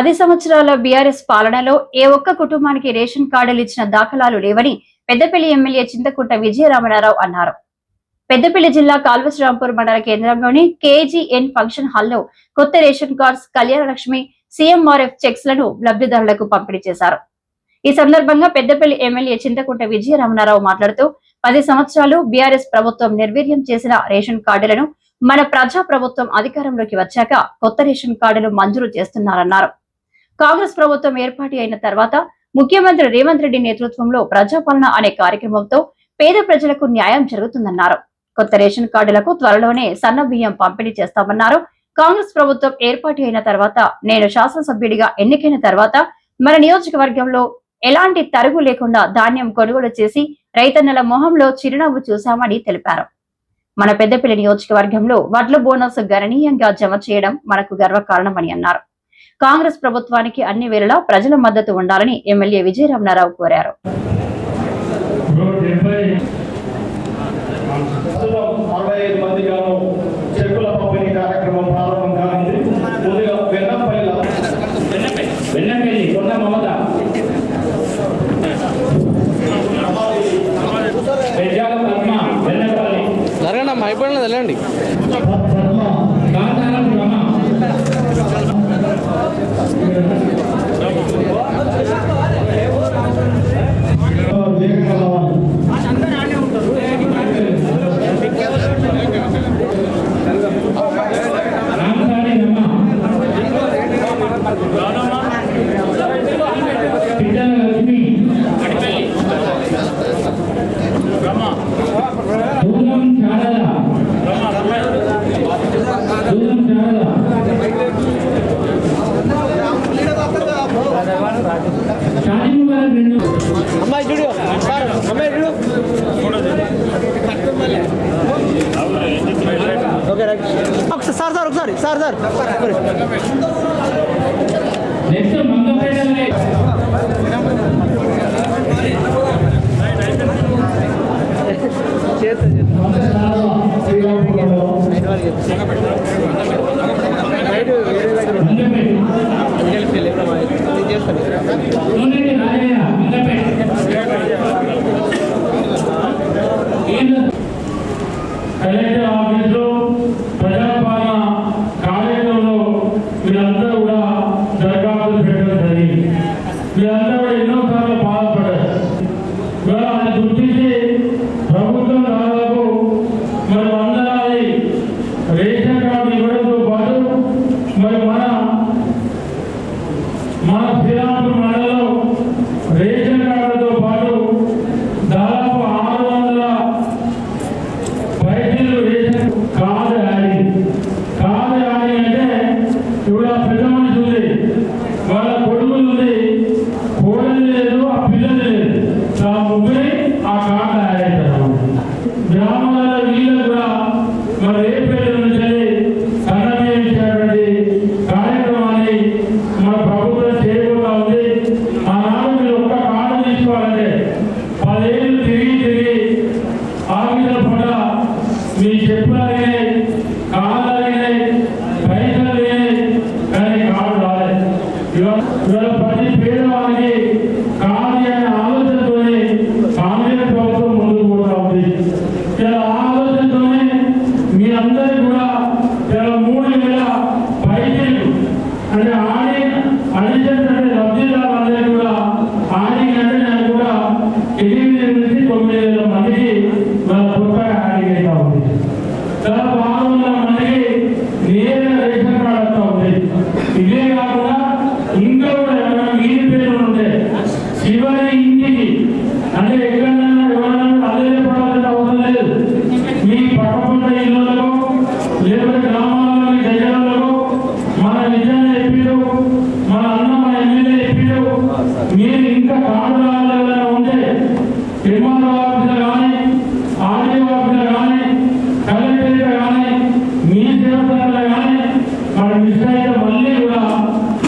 పది సంవత్సరాల బీఆర్ఎస్ పాలనలో ఏ ఒక్క కుటుంబానికి రేషన్ కార్డులు ఇచ్చిన దాఖలాలు లేవని పెద్దపల్లి ఎమ్మెల్యే చింతకుంట విజయరామనారావు అన్నారు. పెద్దపల్లి జిల్లా కాల్వశ్రాంపూర్ మండల కేంద్రంలోని కేజీఎన్ ఫంక్షన్ హాల్లో కొత్త ration cards Kalyana Lakshmi CMRF చెక్స్లను లబ్ధిదారులకు పంపిణీ చేశారు. ఈ సందర్భంగా పెద్దపల్లి ఎమ్మెల్యే చింతకుంట విజయరామనారావు మాట్లాడుతూ పది సంవత్సరాలు బీఆర్ఎస్ ప్రభుత్వం నిర్వీర్యం చేసిన రేషన్ కార్డులను మన ప్రజా ప్రభుత్వం అధికారంలోకి వచ్చాక కొత్త రేషన్ కార్డులు మంజూరు చేస్తున్నారన్నారు. కాంగ్రెస్ ప్రభుత్వం ఏర్పాటు అయిన తర్వాత ముఖ్యమంత్రి రేవంత్ రెడ్డి నేతృత్వంలో ప్రజాపాలన అనే కార్యక్రమంతో పేద ప్రజలకు న్యాయం జరుగుతుందన్నారు. కొత్త రేషన్ కార్డులకు త్వరలోనే సన్న బియ్యం పంపిణీ చేస్తామన్నారు. కాంగ్రెస్ ప్రభుత్వం ఏర్పాటు అయిన తర్వాత నేను శాసనసభ్యుడిగా ఎన్నికైన తర్వాత మన నియోజకవర్గంలో ఎలాంటి తరుగు లేకుండా ధాన్యం కొనుగోలు చేసి రైతన్నల మొహంలో చిరునవ్వు చూశామని తెలిపారు. మన పెద్దపల్లి నియోజకవర్గంలో వడ్ల బోనస్ గణనీయంగా జమ చేయడం మనకు గర్వకారణమని అన్నారు. కాంగ్రెస్ ప్రభుత్వానికి అన్ని వేళలా ప్రజల మద్దతు ఉండాలని ఎమ్మెల్యే విజయరామనారావు కోరారు. నూట డెబ్బై సార్ సార్ ఈయన కలెక్టర్ ఆఫీసులో அண்ணன் ஆலயம் அண்ணன்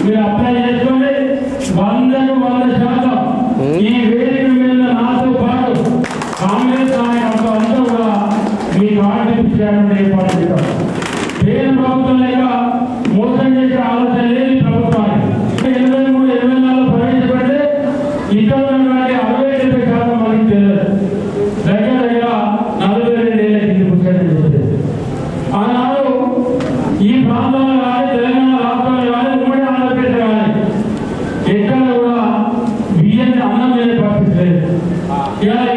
మీరు అప్లై చేసుకోండి. వందకు వంద శాతం ఈ వేదిక మీద నాతో పాటు కాంగ్రెస్ నాయకత్వం అంతా కూడా మీ కాంగ్రెస్ చేయాలని ఏర్పాటు చేశాం పేద ప్రభుత్వం ಹೇಳ